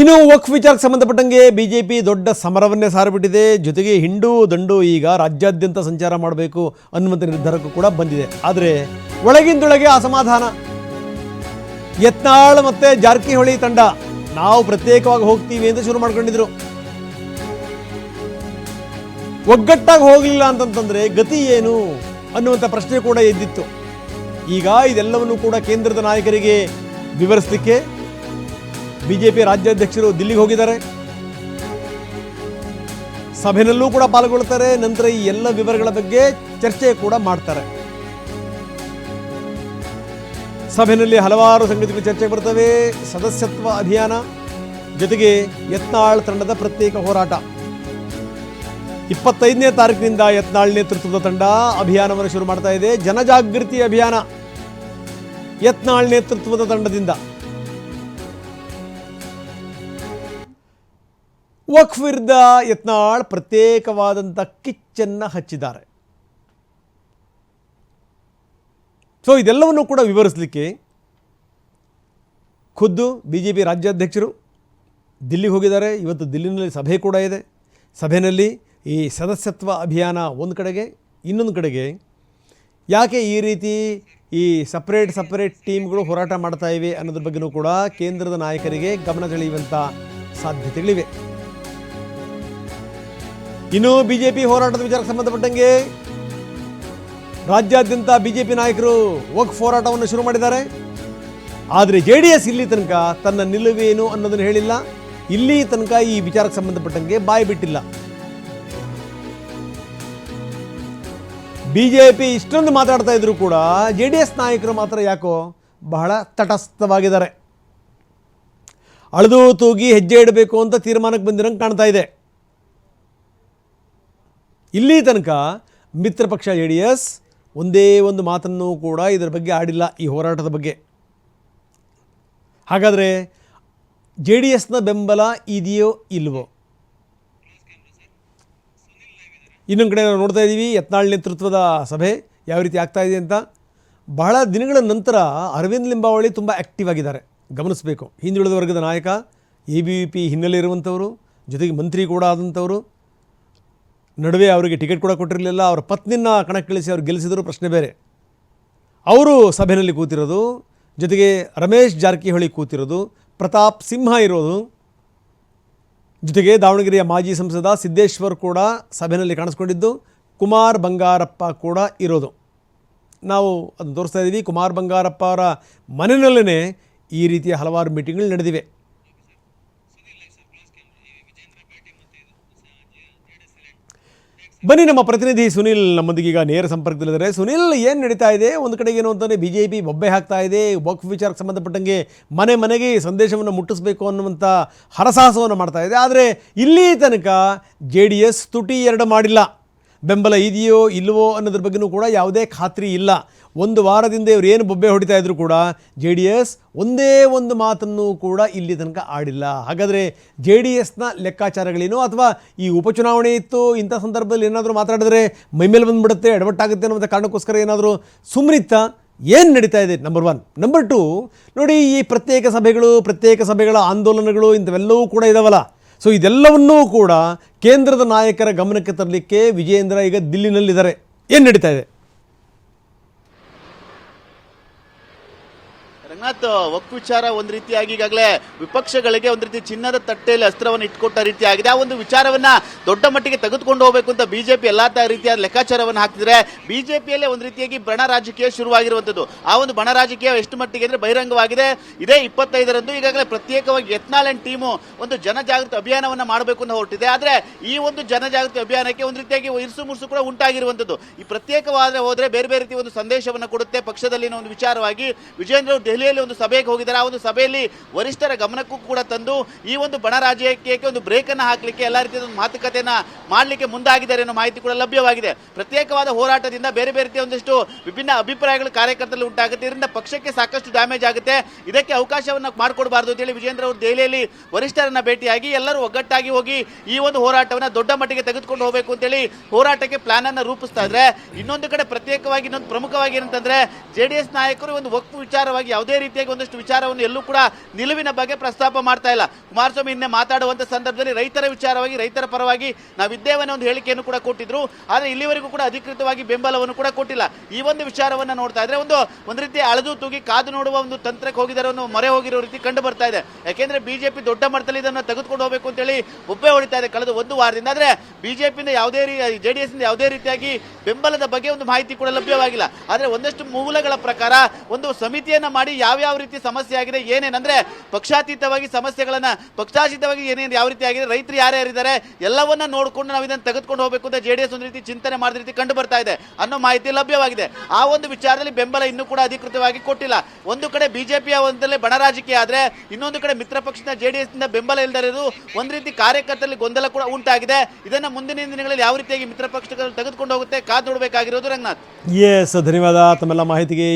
ಇನ್ನು ವಕ್ ವಿಚಾರಕ್ಕೆ ಸಂಬಂಧಪಟ್ಟಂಗೆ ಬಿಜೆಪಿ ದೊಡ್ಡ ಸಮರವನ್ನೇ ಸಾರಿಬಿಟ್ಟಿದೆ. ಜೊತೆಗೆ ಹಿಂಡು ದಂಡು ಈಗ ರಾಜ್ಯಾದ್ಯಂತ ಸಂಚಾರ ಮಾಡಬೇಕು ಅನ್ನುವಂಥ ನಿರ್ಧಾರಕ್ಕೂ ಕೂಡ ಬಂದಿದೆ. ಆದರೆ ಒಳಗಿಂದೊಳಗೆ ಅಸಮಾಧಾನ. ಯತ್ನಾಳ್ ಮತ್ತೆ ಜಾರಕಿಹೊಳಿ ತಂಡ ನಾವು ಪ್ರತ್ಯೇಕವಾಗಿ ಹೋಗ್ತೀವಿ ಅಂತ ಶುರು ಮಾಡ್ಕೊಂಡಿದ್ರು. ಒಗ್ಗಟ್ಟಾಗಿ ಹೋಗಲಿಲ್ಲ ಅಂತಂತಂದ್ರೆ ಗತಿ ಏನು ಅನ್ನುವಂಥ ಪ್ರಶ್ನೆ ಕೂಡ ಎದ್ದಿತ್ತು. ಈಗ ಇದೆಲ್ಲವನ್ನು ಕೂಡ ಕೇಂದ್ರದ ನಾಯಕರಿಗೆ ವಿವರಿಸಲಿಕ್ಕೆ ಬಿಜೆಪಿ ರಾಜ್ಯಾಧ್ಯಕ್ಷರು ದಿಲ್ಲಿಗೆ ಹೋಗಿದ್ದಾರೆ. ಸಭೆಯಲ್ಲೂ ಕೂಡ ಪಾಲ್ಗೊಳ್ತಾರೆ ನಂತರ ಈ ಎಲ್ಲ ವಿವರಗಳ ಬಗ್ಗೆ ಚರ್ಚೆ ಕೂಡ ಮಾಡ್ತಾರೆ. ಸಭೆಯಲ್ಲಿ ಹಲವಾರು ಸಂಗತಿಗಳು ಚರ್ಚೆಗೆ ಬರ್ತವೆ ಸದಸ್ಯತ್ವ ಅಭಿಯಾನ, ಜೊತೆಗೆ ಯತ್ನಾಳ್ ತಂಡದ ಪ್ರತ್ಯೇಕ ಹೋರಾಟ. ಇಪ್ಪತ್ತೈದನೇ ತಾರೀಕಿನಿಂದ ಯತ್ನಾಳ್ ನೇತೃತ್ವದ ತಂಡ ಅಭಿಯಾನವನ್ನು ಶುರು ಮಾಡ್ತಾ ಇದೆ. ಜನಜಾಗೃತಿ ಅಭಿಯಾನ ಯತ್ನಾಳ್ ನೇತೃತ್ವದ ತಂಡದಿಂದ. ವಕ್ಫ್ ವಿರುದ್ಧ ಯತ್ನಾಳ್ ಪ್ರತ್ಯೇಕವಾದಂಥ ಕಿಚ್ಚನ್ನು ಹಚ್ಚಿದ್ದಾರೆ. ಸೊ ಇದೆಲ್ಲವನ್ನು ಕೂಡ ವಿವರಿಸಲಿಕ್ಕೆ ಖುದ್ದು ಬಿ ಜೆ ಪಿ ರಾಜ್ಯಾಧ್ಯಕ್ಷರು ದಿಲ್ಲಿಗೆ ಹೋಗಿದ್ದಾರೆ. ಇವತ್ತು ದಿಲ್ಲಿನಲ್ಲಿ ಸಭೆ ಕೂಡ ಇದೆ. ಸಭೆಯಲ್ಲಿ ಈ ಸದಸ್ಯತ್ವ ಅಭಿಯಾನ ಒಂದು ಕಡೆಗೆ, ಇನ್ನೊಂದು ಕಡೆಗೆ ಯಾಕೆ ಈ ರೀತಿ ಈ ಸಪ್ರೇಟ್ ಸಪ್ರೇಟ್ ಟೀಮ್ಗಳು ಹೋರಾಟ ಮಾಡ್ತಾ ಇವೆ ಅನ್ನೋದ್ರ ಬಗ್ಗೆನೂ ಕೂಡ ಕೇಂದ್ರದ ನಾಯಕರಿಗೆ ಗಮನ ಸೆಳೆಯುವಂಥ ಸಾಧ್ಯತೆಗಳಿವೆ. ಇನ್ನು ಬಿಜೆಪಿ ಹೋರಾಟದ ವಿಚಾರಕ್ಕೆ ಸಂಬಂಧಪಟ್ಟಂಗೆ ರಾಜ್ಯಾದ್ಯಂತ ಬಿಜೆಪಿ ನಾಯಕರು ವಕ್ಫ್ ಹೋರಾಟವನ್ನು ಶುರು ಮಾಡಿದ್ದಾರೆ. ಆದರೆ ಜೆ ಡಿ ಎಸ್ ಇಲ್ಲಿ ತನಕ ತನ್ನ ನಿಲುವೇನು ಅನ್ನೋದನ್ನು ಹೇಳಿಲ್ಲ. ಇಲ್ಲಿ ತನಕ ಈ ವಿಚಾರಕ್ಕೆ ಸಂಬಂಧಪಟ್ಟಂಗೆ ಬಾಯಿ ಬಿಟ್ಟಿಲ್ಲ. ಬಿಜೆಪಿ ಇಷ್ಟೊಂದು ಮಾತಾಡ್ತಾ ಇದ್ರು ಕೂಡ ಜೆ ಡಿ ಎಸ್ ನಾಯಕರು ಮಾತ್ರ ಯಾಕೋ ಬಹಳ ತಟಸ್ಥವಾಗಿದ್ದಾರೆ. ಅಳದು ತೂಗಿ ಹೆಜ್ಜೆ ಇಡಬೇಕು ಅಂತ ತೀರ್ಮಾನಕ್ಕೆ ಬಂದಿರಂಗೆ ಕಾಣ್ತಾ ಇದೆ. ಇಲ್ಲಿ ತನಕ ಮಿತ್ರ ಪಕ್ಷ ಜೆ ಡಿ ಎಸ್ ಒಂದೇ ಒಂದು ಮಾತನ್ನು ಕೂಡ ಇದರ ಬಗ್ಗೆ ಆಡಿಲ್ಲ ಈ ಹೋರಾಟದ ಬಗ್ಗೆ. ಹಾಗಾದರೆ ಜೆ ಡಿ ಎಸ್ನ ಬೆಂಬಲ ಇದೆಯೋ ಇಲ್ವೋ? ಇನ್ನೊಂದು ಕಡೆ ನಾವು ನೋಡ್ತಾ ಇದ್ದೀವಿ, ಯತ್ನಾಳ್ ನೇತೃತ್ವದ ಸಭೆ ಯಾವ ರೀತಿ ಆಗ್ತಾ ಇದೆ ಅಂತ. ಬಹಳ ದಿನಗಳ ನಂತರ ಅರವಿಂದ್ ಲಿಂಬಾವಳಿ ತುಂಬ ಆ್ಯಕ್ಟಿವ್ ಆಗಿದ್ದಾರೆ. ಗಮನಿಸಬೇಕು. ಹಿಂದುಳಿದ ವರ್ಗದ ನಾಯಕ ಎ ಬಿ ವಿ ಪಿ ಹಿನ್ನೆಲೆ ಇರುವಂಥವರು ಜೊತೆಗೆ ಮಂತ್ರಿ ಕೂಡ ಆದಂಥವರು ನಡುವೆ ಅವರಿಗೆ ಟಿಕೆಟ್ ಕೂಡ ಕೊಟ್ಟಿರಲಿಲ್ಲ, ಅವರ ಪತ್ನಿನ ಕಣಕ್ಕಿಳಿಸಿ ಅವ್ರು ಗೆಲ್ಲಿಸಿದರು, ಪ್ರಶ್ನೆ ಬೇರೆ. ಅವರು ಸಭೆಯಲ್ಲಿ ಕೂತಿರೋದು, ಜೊತೆಗೆ ರಮೇಶ್ ಜಾರಕಿಹೊಳಿ ಕೂತಿರೋದು, ಪ್ರತಾಪ್ ಸಿಂಹ ಇರೋದು, ಜೊತೆಗೆ ದಾವಣಗೆರೆಯ ಮಾಜಿ ಸಂಸದ ಸಿದ್ದೇಶ್ವರ್ ಕೂಡ ಸಭೆಯಲ್ಲಿ ಕಾಣಿಸ್ಕೊಂಡಿದ್ದು, ಕುಮಾರ್ ಬಂಗಾರಪ್ಪ ಕೂಡ ಇರೋದು. ನಾವು ಅದನ್ನು ತೋರಿಸ್ತಾ ಇದ್ದೀವಿ ಕುಮಾರ್ ಬಂಗಾರಪ್ಪ ಅವರ ಮನೆಯಲ್ಲೇ ಈ ರೀತಿಯ ಹಲವಾರು ಮೀಟಿಂಗ್ಗಳು ನಡೆದಿವೆ. ಬನ್ನಿ ನಮ್ಮ ಪ್ರತಿನಿಧಿ ಸುನಿಲ್ ನಮ್ಮೊಂದಿಗೆ ಈಗ ನೇರ ಸಂಪರ್ಕದಲ್ಲಿದ್ದಾರೆ. ಸುನಿಲ್, ಏನು ನಡೀತಾ ಇದೆ? ಒಂದು ಕಡೆಗೆ ಏನು ಅಂತಂದರೆ ಬಿ ಜೆ ಪಿ ಬೊಬ್ಬೆ ಹಾಕ್ತಾ ಇದೆ. ವಕ್ಫ್ ವಿಚಾರಕ್ಕೆ ಸಂಬಂಧಪಟ್ಟಂಗೆ ಮನೆ ಮನೆಗೆ ಈ ಸಂದೇಶವನ್ನು ಮುಟ್ಟಿಸಬೇಕು ಅನ್ನುವಂಥ ಹರಸಾಹಸವನ್ನು ಮಾಡ್ತಾ ಇದೆ. ಆದರೆ ಇಲ್ಲಿ ತನಕ ಜೆ ಡಿ ಎಸ್ ತುಟಿ ಎರಡು ಮಾಡಿಲ್ಲ. ಬೆಂಬಲ ಇದೆಯೋ ಇಲ್ಲವೋ ಅನ್ನೋದ್ರ ಬಗ್ಗೆನೂ ಕೂಡ ಯಾವುದೇ ಖಾತ್ರಿ ಇಲ್ಲ. ಒಂದು ವಾರದಿಂದ ಇವರು ಏನು ಬೊಬ್ಬೆ ಹೊಡಿತಾ ಇದ್ರು ಕೂಡ ಜೆ ಡಿ ಎಸ್ ಒಂದೇ ಒಂದು ಮಾತನ್ನು ಕೂಡ ಇಲ್ಲಿ ತನಕ ಆಡಿಲ್ಲ. ಹಾಗಾದರೆ ಜೆ ಡಿ ಎಸ್ನ ಲೆಕ್ಕಾಚಾರಗಳೇನು ಅಥವಾ ಈ ಉಪಚುನಾವಣೆ ಇತ್ತು, ಇಂಥ ಸಂದರ್ಭದಲ್ಲಿ ಏನಾದರೂ ಮಾತಾಡಿದ್ರೆ ಮೈಮೇಲೆ ಬಂದುಬಿಡುತ್ತೆ, ಎಡವಟ್ಟಾಗುತ್ತೆ ಅನ್ನೋಂಥ ಕಾರಣಕ್ಕೋಸ್ಕರ ಏನಾದರೂ ಸುಮ್ರಿತ್ತ ಏನು ನಡೀತಾ ಇದೆ? ನಂಬರ್ ಒನ್ ನಂಬರ್ ಟು ನೋಡಿ ಈ ಪ್ರತ್ಯೇಕ ಸಭೆಗಳು, ಪ್ರತ್ಯೇಕ ಸಭೆಗಳ ಆಂದೋಲನಗಳು ಇಂಥವೆಲ್ಲವೂ ಕೂಡ ಇದಾವಲ್ಲ. ಸೊ ಇದೆಲ್ಲವನ್ನೂ ಕೂಡ ಕೇಂದ್ರದ ನಾಯಕರ ಗಮನಕ್ಕೆ ತರಲಿಕ್ಕೆ ವಿಜಯೇಂದ್ರ ಈಗ ದಿಲ್ಲಿನಲ್ಲಿದ್ದಾರೆ. ಏನು ನಡೀತಾ ಇದೆ? ರಂಗನಾಥ್ ಒಕ್ಕುಚಾರ ವಿಚಾರ ಒಂದ್ ರೀತಿಯಾಗಿ ಈಗಾಗಲೇ ವಿಪಕ್ಷಗಳಿಗೆ ಒಂದ್ ರೀತಿ ಚಿನ್ನದ ತಟ್ಟೆಯಲ್ಲಿ ಅಸ್ತ್ರವನ್ನು ಇಟ್ಕೊಟ್ಟ ರೀತಿ ಆಗಿದೆ ಆ ಒಂದು ವಿಚಾರವನ್ನ ದೊಡ್ಡ ಮಟ್ಟಿಗೆ ತೆಗೆದುಕೊಂಡು ಹೋಗಬೇಕು ಅಂತ ಬಿಜೆಪಿ ಎಲ್ಲಾ ತ- ರೀತಿಯ ಲೆಕ್ಕಾಚಾರವನ್ನು ಹಾಕ್ತಿದ್ರೆ ಬಿಜೆಪಿಯಲ್ಲೇ ಒಂದ್ ರೀತಿಯಾಗಿ ಬಣ ರಾಜಕೀಯ ಶುರುವಾಗಿರುವಂತದ್ದು. ಆ ಒಂದು ಬಣ ರಾಜಕೀಯ ಎಷ್ಟು ಮಟ್ಟಿಗೆ ಅಂದ್ರೆ ಬಹಿರಂಗವಾಗಿದೆ. ಇದೇ ಇಪ್ಪತ್ತೈದರಂದು ಈಗಾಗಲೇ ಪ್ರತ್ಯೇಕವಾಗಿ ಯತ್ನಾಳ್ ಅಂಡ್ ಟೀಮು ಒಂದು ಜನಜಾಗೃತಿ ಅಭಿಯಾನವನ್ನ ಮಾಡಬೇಕು ಅಂತ ಹೊರಟಿದೆ. ಆದ್ರೆ ಈ ಒಂದು ಜನಜಾಗೃತಿ ಅಭಿಯಾನಕ್ಕೆ ಒಂದ್ ರೀತಿಯಾಗಿ ಇರ್ಸು ಮುರ್ಸು ಕೂಡ ಉಂಟಾಗಿರುವಂತದ್ದು. ಈ ಪ್ರತ್ಯೇಕವಾದ್ರೆ ಹೋದ್ರೆ ಬೇರೆ ಬೇರೆ ರೀತಿ ಒಂದು ಸಂದೇಶವನ್ನ ಕೊಡುತ್ತೆ. ಪಕ್ಷದಲ್ಲಿನ ಒಂದು ವಿಚಾರವಾಗಿ ವಿಜೇಂದ್ರ ಅವರು ದೆಹಲಿಯಲ್ಲಿ ಒಂದು ಸಭೆಗೆ ಹೋಗಿದ್ದಾರೆ. ಆ ಒಂದು ಸಭೆಯಲ್ಲಿ ವರಿಷ್ಠರ ಗಮನಕ್ಕೂ ಕೂಡ ತಂದು ಈ ಒಂದು ಬಣ ರಾಜಕೀಯಕ್ಕೆ ಒಂದು ಬ್ರೇಕ್ ಅನ್ನು ಹಾಕಲಿಕ್ಕೆ ಎಲ್ಲ ರೀತಿಯ ಒಂದು ಮಾತುಕತೆಯನ್ನ ಮಾಡ್ಲಿಕ್ಕೆ ಮುಂದಾಗಿದ್ದಾರೆ ಅನ್ನೋ ಮಾಹಿತಿ ಕೂಡ ಲಭ್ಯವಾಗಿದೆ. ಪ್ರತ್ಯೇಕವಾದ ಹೋರಾಟದಿಂದ ಬೇರೆ ಬೇರೆ ರೀತಿಯ ಒಂದಿಷ್ಟು ವಿಭಿನ್ನ ಅಭಿಪ್ರಾಯಗಳು ಕಾರ್ಯಕರ್ತರಲ್ಲಿ ಉಂಟಾಗುತ್ತೆ. ಇದರಿಂದ ಪಕ್ಷಕ್ಕೆ ಸಾಕಷ್ಟು ಡ್ಯಾಮೇಜ್ ಆಗುತ್ತೆ. ಇದಕ್ಕೆ ಅವಕಾಶವನ್ನು ಮಾಡಿಕೊಡಬಾರ್ದು ಅಂತೇಳಿ ವಿಜೇಂದ್ರ ಅವರು ದೆಹಲಿಯಲ್ಲಿ ವರಿಷ್ಠರನ್ನ ಭೇಟಿಯಾಗಿ ಎಲ್ಲರೂ ಒಗ್ಗಟ್ಟಾಗಿ ಹೋಗಿ ಈ ಒಂದು ಹೋರಾಟವನ್ನು ದೊಡ್ಡ ಮಟ್ಟಿಗೆ ತೆಗೆದುಕೊಂಡು ಹೋಗಬೇಕು ಅಂತೇಳಿ ಹೋರಾಟಕ್ಕೆ ಪ್ಲಾನ್ ಅನ್ನು ರೂಪಿಸ್ತಾ ಇದ್ರೆ. ಇನ್ನೊಂದು ಕಡೆ ಪ್ರತ್ಯೇಕವಾಗಿ ಇನ್ನೊಂದು ಪ್ರಮುಖವಾಗಿ ಏನಂತಂದ್ರೆ ಜೆಡಿಎಸ್ ನಾಯಕರು ಒಂದು ಒಕ್ಕು ವಿಚಾರವಾಗಿ ಯಾವುದೇ ರೀತಿಯಾಗಿ ಒಂದಷ್ಟು ವಿಚಾರವನ್ನು ಎಲ್ಲೂ ಕೂಡ ನಿಲುವಿನ ಬಗ್ಗೆ ಪ್ರಸ್ತಾಪ ಮಾಡ್ತಾ ಇಲ್ಲ. ಕುಮಾರಸ್ವಾಮಿ ಇನ್ನೇ ಮಾತಾಡುವಂತ ಸಂದರ್ಭದಲ್ಲಿ ರೈತರ ವಿಚಾರವಾಗಿ, ರೈತರ ಪರವಾಗಿ ನಾವಿದ್ದೇವೆ ಅನ್ನೋ ಒಂದು ಹೇಳಿಕೆಯನ್ನು ಕೂಡ ಕೊಟ್ಟಿದ್ರು. ಆದರೆ ಇಲ್ಲಿವರೆಗೂ ಕೂಡ ಅಧಿಕೃತವಾಗಿ ಬೆಂಬಲವನ್ನು ಕೂಡ ಕೊಟ್ಟಿಲ್ಲ. ಈ ಒಂದು ವಿಚಾರವನ್ನ ನೋಡ್ತಾ ಇದ್ರೆ ಒಂದು ಒಂದು ರೀತಿ ಅಳದು ತೂಗಿ ಕಾದು ನೋಡುವ ಒಂದು ತಂತ್ರಕ್ಕೆ ಹೋಗಿದ್ದಾರೆ ಮೊರೆ ಹೋಗಿರೋ ರೀತಿ ಕಂಡು ಬರ್ತಾ ಇದೆ. ಯಾಕೆಂದ್ರೆ ಬಿಜೆಪಿ ದೊಡ್ಡ ಮಟ್ಟದಲ್ಲಿ ಇದನ್ನು ತೆಗೆದುಕೊಂಡು ಹೋಗಬೇಕು ಅಂತೇಳಿ ಒಬ್ಬೆ ಹೊಡಿತಾ ಇದೆ ಕಳೆದ ಒಂದು ವಾರದಿಂದ. ಆದ್ರೆ ಬಿಜೆಪಿಯಿಂದ ಯಾವುದೇ ರೀ ಜೆ ಡಿ ಯಾವುದೇ ರೀತಿಯಾಗಿ ಬೆಂಬಲದ ಬಗ್ಗೆ ಒಂದು ಮಾಹಿತಿ ಕೂಡ ಲಭ್ಯವಾಗಿಲ್ಲ. ಆದ್ರೆ ಒಂದಷ್ಟು ಮೂಲಗಳ ಪ್ರಕಾರ ಒಂದು ಸಮಿತಿಯನ್ನ ಮಾಡಿ ಯಾವ್ಯಾವ ರೀತಿ ಸಮಸ್ಯೆ ಆಗಿದೆ ಏನೇನಂದ್ರೆ ಪಕ್ಷಾತೀತವಾಗಿ ಸಮಸ್ಯೆಗಳನ್ನ, ಪಕ್ಷಾತೀತವಾಗಿ ಏನೇನು ಯಾವ ರೀತಿ ಆಗಿದೆ, ರೈತರು ಯಾರ್ಯಾರಿದ್ದಾರೆ, ಎಲ್ಲವನ್ನ ನೋಡ್ಕೊಂಡು ನಾವು ಇದನ್ನು ತೆಗೆದುಕೊಂಡು ಹೋಗಬೇಕು ಅಂತ ಜೆ ಡಿ ಎಸ್ ಒಂದು ರೀತಿ ಚಿಂತನೆ ಮಾಡಿದ ರೀತಿ ಕಂಡು ಬರ್ತಾ ಇದೆ ಅನ್ನೋ ಮಾಹಿತಿ ಲಭ್ಯವಾಗಿದೆ. ಆ ಒಂದು ವಿಚಾರದಲ್ಲಿ ಬೆಂಬಲ ಇನ್ನೂ ಕೂಡ ಅಧಿಕೃತವಾಗಿ ಕೊಟ್ಟಿಲ್ಲ. ಒಂದು ಕಡೆ ಬಿಜೆಪಿಯ ಒಂದಲ್ಲೇ ಬಣ ಆದರೆ, ಇನ್ನೊಂದು ಕಡೆ ಮಿತ್ರ ಪಕ್ಷದ ಜೆ ಡಿ ಎಸ್ನಿಂದ ಬೆಂಬಲ ಇಲ್ಲದಿರೋದು ಒಂದು ರೀತಿ ಕಾರ್ಯಕರ್ತರಲ್ಲಿ ಗೊಂದಲ ಕೂಡ ಉಂಟಾಗಿದೆ. ಇದನ್ನ ಮುಂದಿನ ದಿನಗಳಲ್ಲಿ ಯಾವ ರೀತಿಯಾಗಿ ಮಿತ್ರ ಪಕ್ಷಗಳು ತೆಗೆದುಕೊಂಡು ಹೋಗುತ್ತೆ, ಕಾದು ನೋಡಬೇಕಾಗಿರೋದು ರಂಗನಾಥ್. ಎಸ್ ಧನ್ಯವಾದ. ತಮ್ಮೆಲ್ಲ ಮಾಹಿತಿಗೆ